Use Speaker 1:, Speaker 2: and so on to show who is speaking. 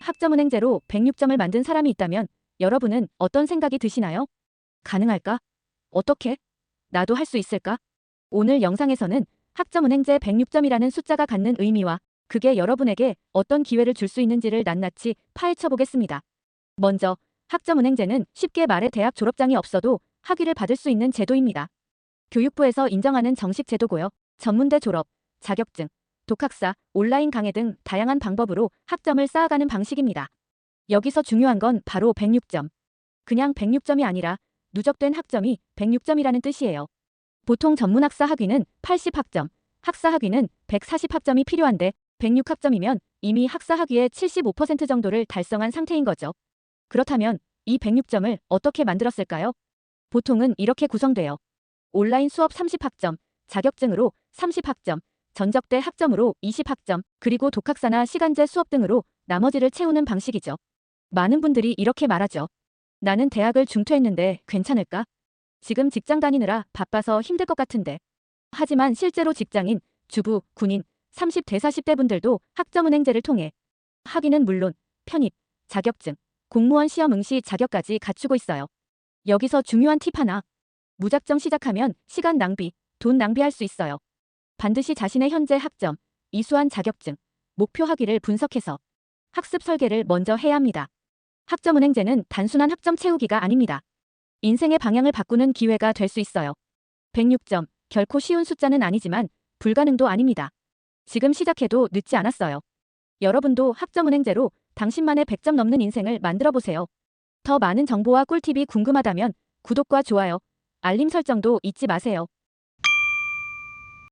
Speaker 1: 학점은행제로 106점을 만든 사람이 있다면 여러분은 어떤 생각이 드시나요? 가능할까? 어떻게? 나도 할 수 있을까? 오늘 영상에서는 학점은행제 106점이라는 숫자가 갖는 의미와 그게 여러분에게 어떤 기회를 줄 수 있는지를 낱낱이 파헤쳐 보겠습니다. 먼저 학점은행제는 쉽게 말해 대학 졸업장이 없어도 학위를 받을 수 있는 제도입니다. 교육부에서 인정하는 정식 제도고요. 전문대 졸업, 자격증, 독학사, 온라인 강의 등 다양한 방법으로 학점을 쌓아가는 방식입니다. 여기서 중요한 건 바로 106점. 그냥 106점이 아니라 누적된 학점이 106점이라는 뜻이에요. 보통 전문학사 학위는 80학점, 학사 학위는 140학점이 필요한데 106학점이면 이미 학사 학위의 75% 정도를 달성한 상태인 거죠. 그렇다면 이 106점을 어떻게 만들었을까요? 보통은 이렇게 구성돼요. 온라인 수업 30학점, 자격증으로 30학점, 전적대 학점으로 20학점, 그리고 독학사나 시간제 수업 등으로 나머지를 채우는 방식이죠. 많은 분들이 이렇게 말하죠. 나는 대학을 중퇴했는데 괜찮을까? 지금 직장 다니느라 바빠서 힘들 것 같은데. 하지만 실제로 직장인, 주부, 군인, 30대 40대 분들도 학점은행제를 통해 학위는 물론 편입, 자격증, 공무원 시험 응시 자격까지 갖추고 있어요. 여기서 중요한 팁 하나. 무작정 시작하면 시간 낭비, 돈 낭비할 수 있어요. 반드시 자신의 현재 학점, 이수한 자격증, 목표 학위를 분석해서 학습 설계를 먼저 해야 합니다. 학점 은행제는 단순한 학점 채우기가 아닙니다. 인생의 방향을 바꾸는 기회가 될 수 있어요. 106점, 결코 쉬운 숫자는 아니지만 불가능도 아닙니다. 지금 시작해도 늦지 않았어요. 여러분도 학점 은행제로 당신만의 100점 넘는 인생을 만들어 보세요. 더 많은 정보와 꿀팁이 궁금하다면 구독과 좋아요, 알림 설정도 잊지 마세요.